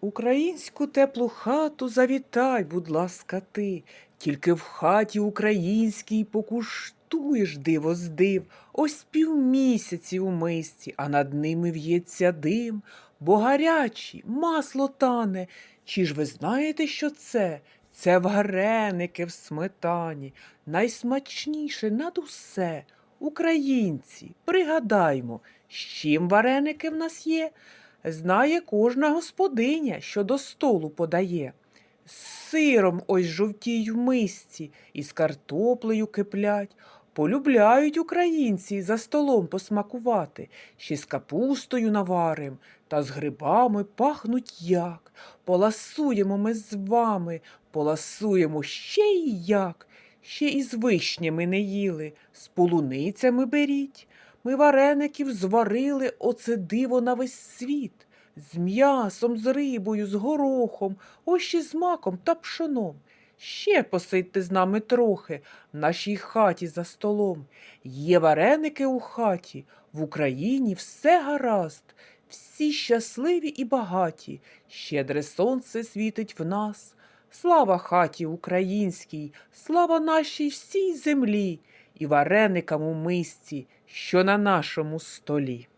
Українську теплу хату завітай, будь ласка, ти, тільки в хаті українській покуштуєш диво з див, ось півмісяці у мисці, а над ними в'ється дим, бо гарячі, масло тане. Чи ж ви знаєте, що це? Це вареники в сметані, найсмачніше над усе. Українці, пригадаймо, з чим вареники в нас є? Знає кожна господиня, що до столу подає. З сиром ось жовтій в мисці, і з картоплею киплять. Полюбляють українці за столом посмакувати, ще з капустою наварим, та з грибами пахнуть як. Поласуємо ми з вами, поласуємо ще й як. Ще і з вишнями не їли, з полуницями беріть. Ми вареників зварили оце диво на весь світ. З м'ясом, з рибою, з горохом, ось ще з маком та пшоном. Ще посидьте з нами трохи в нашій хаті за столом. Є вареники у хаті, в Україні все гаразд, всі щасливі і багаті, щедре сонце світить в нас. Слава хаті українській, слава нашій всій землі і вареникам у мисці, що на нашому столі.